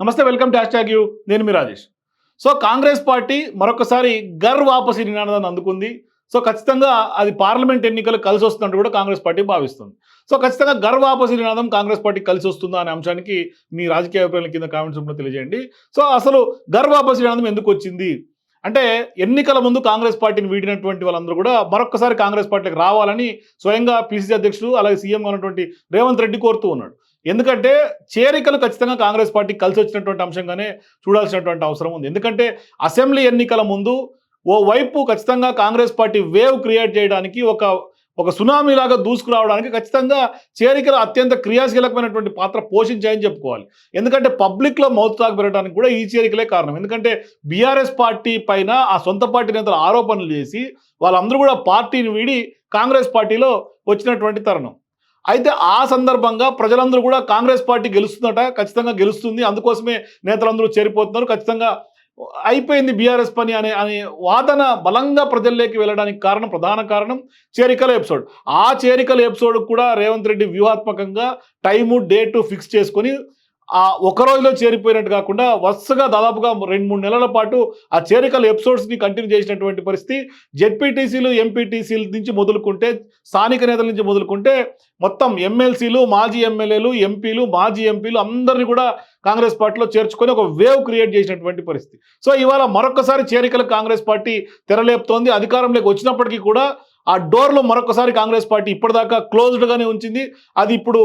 నమస్తే welcome to hash U. నేను మీ రాజేష్. సో కాంగ్రెస్ పార్టీ మరొకసారి గర్ వాపసి నినాదాన్ని అందుకుంది. సో ఖచ్చితంగా అది పార్లమెంట్ ఎన్నికలు కలిసి వస్తున్నట్టు కూడా కాంగ్రెస్ పార్టీ భావిస్తుంది. సో ఖచ్చితంగా గర్ వాపసి నినాదం కాంగ్రెస్ పార్టీ కలిసి వస్తుందా అనే అంశానికి మీ రాజకీయ అభిప్రాయాల కింద కామెంట్స్ రూపంలో తెలియజేయండి. సో అసలు గర్ వాపసి నినాదం ఎందుకు వచ్చింది? అంటే ఎన్నికల ముందు కాంగ్రెస్ పార్టీని వీడినటువంటి వాళ్ళందరూ కూడా మరొకసారి కాంగ్రెస్ పార్టీకి రావాలని స్వయంగా పిసిసి అధ్యక్షుడు అలాగే సీఎం ఉన్నటువంటి రేవంత్ రెడ్డి కోరుతూ ఉన్నాడు. ఎందుకంటే చేరికలు ఖచ్చితంగా కాంగ్రెస్ పార్టీ కలిసి వచ్చినటువంటి అంశంగానే చూడాల్సినటువంటి అవసరం ఉంది. ఎందుకంటే అసెంబ్లీ ఎన్నికల ముందు ఓ వైపు ఖచ్చితంగా కాంగ్రెస్ పార్టీ వేవ్ క్రియేట్ చేయడానికి ఒక ఒక సునామీలాగా దూసుకురావడానికి ఖచ్చితంగా చేరికలు అత్యంత క్రియాశీలకమైనటువంటి పాత్ర పోషించాయని చెప్పుకోవాలి. ఎందుకంటే పబ్లిక్లో మౌత్ టాక్ పెరగడానికి కూడా ఈ చేరికలే కారణం. ఎందుకంటే బీఆర్ఎస్ పార్టీ పైన ఆ సొంత పార్టీ నేతలు ఆరోపణలు చేసి వాళ్ళందరూ కూడా పార్టీని వీడి కాంగ్రెస్ పార్టీలో వచ్చినటువంటి తరుణం. అయితే ఆ సందర్భంగా ప్రజలందరూ కూడా కాంగ్రెస్ పార్టీ గెలుస్తుందట ఖచ్చితంగా గెలుస్తుంది. అందుకోసమే నేతలందరూ చేరిపోతున్నారు. ఖచ్చితంగా అయిపోయింది బీఆర్ఎస్ పని అనే అనే వాదన బలంగా ప్రజల్లోకి వెళ్ళడానికి కారణం ప్రధాన కారణం చేరికల ఎపిసోడ్. ఆ చేరికల ఎపిసోడ్ కూడా రేవంత్ రెడ్డి వ్యూహాత్మకంగా టైము డేటు ఫిక్స్ చేసుకొని ఆ ఒక రోజులో చేరిపోయినట్టు కాకుండా వరుసగా దాదాపుగా రెండు మూడు నెలల పాటు ఆ చేరికల ఎపిసోడ్స్ని కంటిన్యూ చేసినటువంటి పరిస్థితి. జెడ్పీటీసీలు ఎంపీటీసీల నుంచి మొదలుకుంటే స్థానిక నేతల నుంచి మొదలుకుంటే మొత్తం ఎమ్మెల్సీలు మాజీ ఎమ్మెల్యేలు ఎంపీలు మాజీ ఎంపీలు అందరినీ కూడా కాంగ్రెస్ పార్టీలో చేర్చుకొని ఒక వేవ్ క్రియేట్ చేసినటువంటి పరిస్థితి. సో ఇవాళ మరొకసారి చేరికలు కాంగ్రెస్ పార్టీ తెరలేపుతోంది. అధికారంలోకి వచ్చినప్పటికీ కూడా ఆ డోర్లో మరొకసారి కాంగ్రెస్ పార్టీ ఇప్పటిదాకా క్లోజ్డ్గానే ఉంచింది. అది ఇప్పుడు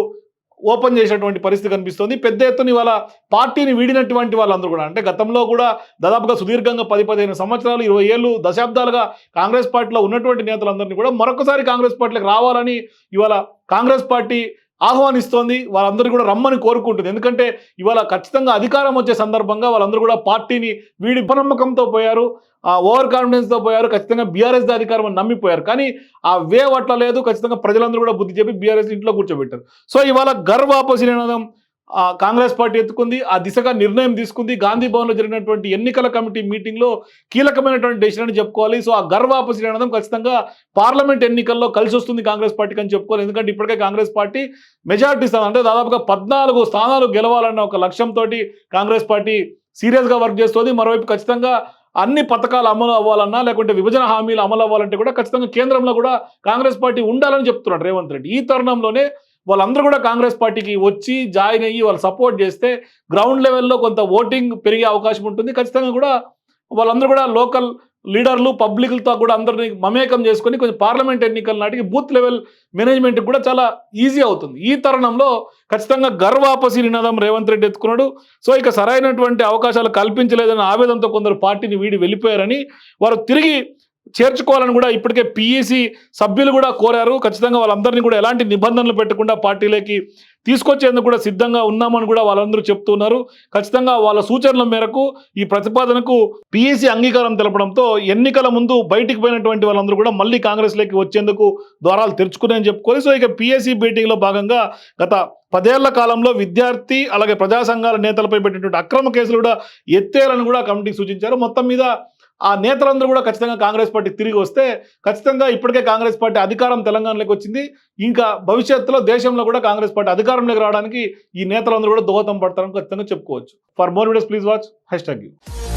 ఓపెన్ చేసినటువంటి పరిస్థితి కనిపిస్తుంది. పెద్ద ఎత్తున ఇవాళ పార్టీని వీడినటువంటి వాళ్ళందరూ కూడా అంటే గతంలో కూడా దాదాపుగా సుదీర్ఘంగా పది పదిహేను సంవత్సరాలు ఇరవై ఏళ్ళు దశాబ్దాలుగా కాంగ్రెస్ పార్టీలో ఉన్నటువంటి నేతలందరినీ కూడా మరొకసారి కాంగ్రెస్ పార్టీలకు రావాలని ఇవాళ కాంగ్రెస్ పార్టీ ఆహ్వానిస్తోంది. వాళ్ళందరూ కూడా రమ్మని కోరుకుంటుంది. ఎందుకంటే ఇవాళ ఖచ్చితంగా అధికారం వచ్చే సందర్భంగా వాళ్ళందరూ కూడా పార్టీని వీడి ఉపనమ్మకంతో పోయారు. ఆ ఓవర్ కాన్ఫిడెన్స్తో పోయారు. ఖచ్చితంగా బీఆర్ఎస్ అధికారం అని నమ్మిపోయారు. కానీ ఆ వే అట్లా లేదు. ఖచ్చితంగా ప్రజలందరూ కూడా బుద్ధి చెప్పి బీఆర్ఎస్ ఇంట్లో కూర్చోబెట్టారు. సో ఇవాళ గర్వ నినాదం కాంగ్రెస్ పార్టీ ఎత్తుకుంది ఆ దిశగా నిర్ణయం తీసుకుంది. గాంధీ భవన్లో జరిగినటువంటి ఎన్నికల కమిటీ మీటింగ్లో కీలకమైనటువంటి డెసిషన్ అని చెప్పుకోవాలి. సో ఆ గర్వ అనడం ఖచ్చితంగా పార్లమెంట్ ఎన్నికల్లో కలిసి వస్తుంది కాంగ్రెస్ పార్టీకి అని చెప్పుకోవాలి. ఎందుకంటే ఇప్పటికే కాంగ్రెస్ పార్టీ మెజారిటీ స్థానం అంటే దాదాపుగా పద్నాలుగు స్థానాలు గెలవాలన్న ఒక లక్ష్యంతో కాంగ్రెస్ పార్టీ సీరియస్గా వర్క్ చేస్తుంది. మరోవైపు ఖచ్చితంగా అన్ని పథకాలు అమలు అవ్వాలన్నా లేకుంటే విభజన హామీలు అమలు అవ్వాలంటే కూడా ఖచ్చితంగా కేంద్రంలో కూడా కాంగ్రెస్ పార్టీ ఉండాలని చెప్తున్నాడు రేవంత్ రెడ్డి. ఈ తరుణంలోనే వాళ్ళందరూ కూడా కాంగ్రెస్ పార్టీకి వచ్చి జాయిన్ అయ్యి వాళ్ళు సపోర్ట్ చేస్తే గ్రౌండ్ లెవెల్లో కొంత ఓటింగ్ పెరిగే అవకాశం ఉంటుంది. ఖచ్చితంగా కూడా వాళ్ళందరూ కూడా లోకల్ లీడర్లు పబ్లిక్లతో కూడా అందరినీ మమేకం చేసుకొని కొంచెం పార్లమెంట్ ఎన్నికల నాటికి బూత్ లెవెల్ మేనేజ్మెంట్ కూడా చాలా ఈజీ అవుతుంది. ఈ తరుణంలో ఖచ్చితంగా గర్వాపసి నినాదం రేవంత్ రెడ్డి ఎత్తుకున్నాడు. సో ఇక సరైనటువంటి అవకాశాలు కల్పించలేదన్న ఆవేదంతో కొందరు పార్టీని వీడి వెళ్ళిపోయారని వారు తిరిగి చేర్చుకోవాలని కూడా ఇప్పటికే పిఈసి సభ్యులు కూడా కోరారు. ఖచ్చితంగా వాళ్ళందరినీ కూడా ఎలాంటి నిబంధనలు పెట్టకుండా పార్టీలోకి తీసుకొచ్చేందుకు కూడా సిద్ధంగా ఉన్నామని కూడా వాళ్ళందరూ చెప్తున్నారు. ఖచ్చితంగా వాళ్ళ సూచనల మేరకు ఈ ప్రతిపాదనకు పిఈసి అంగీకారం తెలపడంతో ఎన్నికల ముందు బయటికి పోయినటువంటి వాళ్ళందరూ కూడా మళ్ళీ కాంగ్రెస్లోకి వచ్చేందుకు ద్వారాలు తెరుచుకున్నాయని చెప్పుకోవాలి. సో ఇక పిఎస్సి మీటింగ్లో భాగంగా గత పదేళ్ళ కాలంలో విద్యార్థి అలాగే ప్రజా సంఘాల నేతలపై పెట్టినటువంటి అక్రమ కేసులు కూడా ఎత్తేయాలని కూడా కమిటీ సూచించారు. మొత్తం మీద ఆ నేతలందరూ కూడా ఖచ్చితంగా కాంగ్రెస్ పార్టీ తిరిగి వస్తే ఖచ్చితంగా ఇప్పటికే కాంగ్రెస్ పార్టీ అధికారం తెలంగాణలోకి వచ్చింది. ఇంకా భవిష్యత్తులో దేశంలో కూడా కాంగ్రెస్ పార్టీ అధికారంలోకి రావడానికి ఈ నేతలందరూ కూడా దోహదం పడతారని ఖచ్చితంగా చెప్పుకోవచ్చు. For more videos please watch hashtag U